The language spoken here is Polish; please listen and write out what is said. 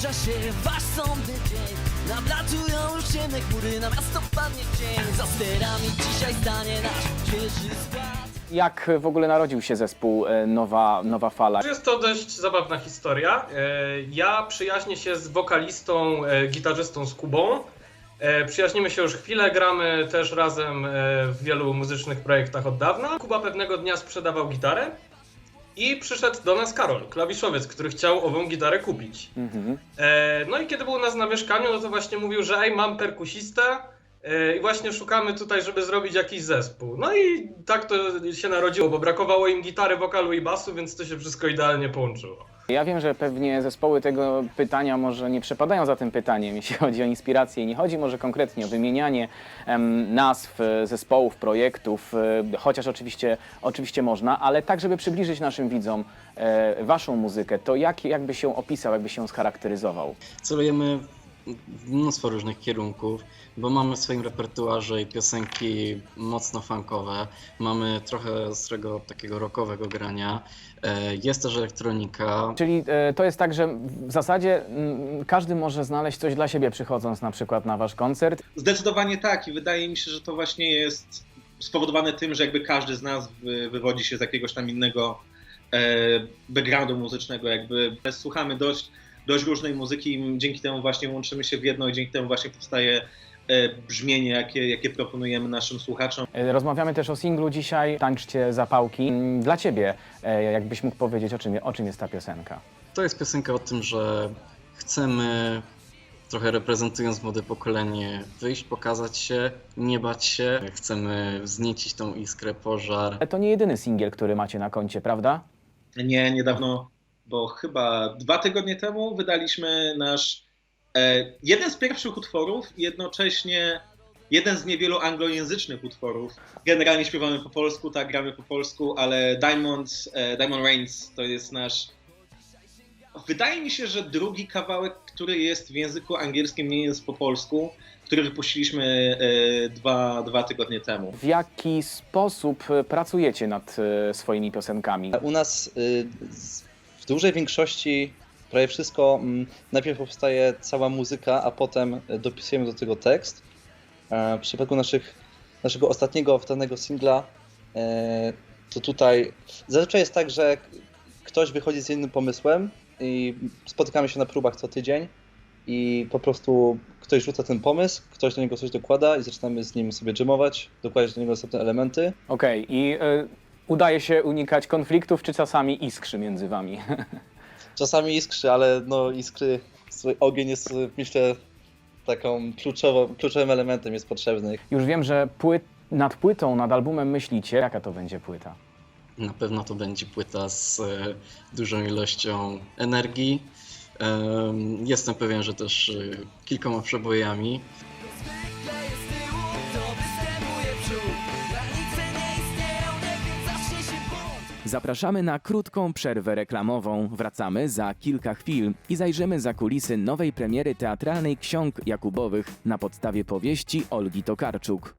Zbliża się wasz sądny dzień Nablatują już ciemne chmury Na miasto padnie cień Za sterami dzisiaj stanie nasz świeży skład Jak w ogóle narodził się zespół e, Nowa, Nowa Fala? Jest to dość zabawna historia. E, Ja przyjaźnię się z wokalistą, e, gitarzystą z Kubą. E, Przyjaźnimy się już chwilę, gramy też razem e, w wielu muzycznych projektach od dawna. Kuba pewnego dnia sprzedawał gitarę i przyszedł do nas Karol, klawiszowiec, który chciał ową gitarę kupić. Mhm. E, No i kiedy był u nas na mieszkaniu, no to właśnie mówił, że ej, mam perkusistę e, i właśnie szukamy tutaj, żeby zrobić jakiś zespół. No i tak to się narodziło, bo brakowało im gitary, wokalu i basu, więc to się wszystko idealnie połączyło. Ja wiem, że pewnie zespoły tego pytania może nie przepadają za tym pytaniem, jeśli chodzi o inspirację. Nie chodzi może konkretnie o wymienianie em, nazw e, zespołów, projektów, e, chociaż oczywiście, oczywiście można, ale tak, żeby przybliżyć naszym widzom e, waszą muzykę, to jak, jakby się opisał, jakby się scharakteryzował? Celujemy mnóstwo różnych kierunków, bo mamy w swoim repertuarze i piosenki mocno funkowe, mamy trochę ostrego takiego rockowego grania, e, jest też elektronika, Czyli e, to jest tak, że w zasadzie każdy może znaleźć coś dla siebie przychodząc na przykład na wasz koncert. Zdecydowanie tak i wydaje mi się, że to właśnie jest spowodowane tym, że jakby każdy z nas wy- wywodzi się z jakiegoś tam innego e, backgroundu muzycznego, jakby słuchamy dość, dość różnej muzyki i dzięki temu właśnie łączymy się w jedno i dzięki temu właśnie powstaje e, brzmienie, jakie, jakie proponujemy naszym słuchaczom. E, Rozmawiamy też o singlu dzisiaj, Tańczcie zapałki. Mm, Dla ciebie, e, jakbyś mógł powiedzieć, o czym, o czym jest ta piosenka? To jest piosenka o tym, że chcemy, trochę reprezentując młode pokolenie, wyjść, pokazać się, nie bać się. Chcemy wzniecić tą iskrę, pożar. Ale to nie jedyny singiel, który macie na koncie, prawda? Nie, niedawno, bo chyba dwa tygodnie temu wydaliśmy nasz e, jeden z pierwszych utworów i jednocześnie jeden z niewielu anglojęzycznych utworów. Generalnie śpiewamy po polsku, tak, gramy po polsku, ale Diamond, e, Diamond Reigns to jest nasz. Wydaje mi się, że drugi kawałek, który jest w języku angielskim, nie jest po polsku, który wypuściliśmy e, dwa, dwa tygodnie temu. W jaki sposób e, pracujecie nad e, swoimi piosenkami? U nas z- w dużej większości prawie wszystko mm, najpierw powstaje cała muzyka, a potem y, dopisujemy do tego tekst. E, W przypadku naszych, naszego ostatniego wdanego singla, e, to tutaj zazwyczaj jest tak, że ktoś wychodzi z innym pomysłem i spotykamy się na próbach co tydzień i po prostu ktoś rzuca ten pomysł, ktoś do niego coś dokłada i zaczynamy z nim sobie dżemować, dokładać do niego następne elementy. Okej, i e, udaje się unikać konfliktów, czy czasami iskrzy między wami? Czasami iskrzy, ale no iskry, swój ogień jest myślę taką kluczową, kluczowym elementem jest potrzebny. Już wiem, że płyt, nad płytą, nad albumem myślicie. Jaka to będzie płyta? Na pewno to będzie płyta z e, dużą ilością energii. Em, Jestem pewien, że też e, kilkoma przebojami. Zapraszamy na krótką przerwę reklamową. Wracamy za kilka chwil i zajrzymy za kulisy nowej premiery teatralnej Ksiąg Jakubowych na podstawie powieści Olgi Tokarczuk.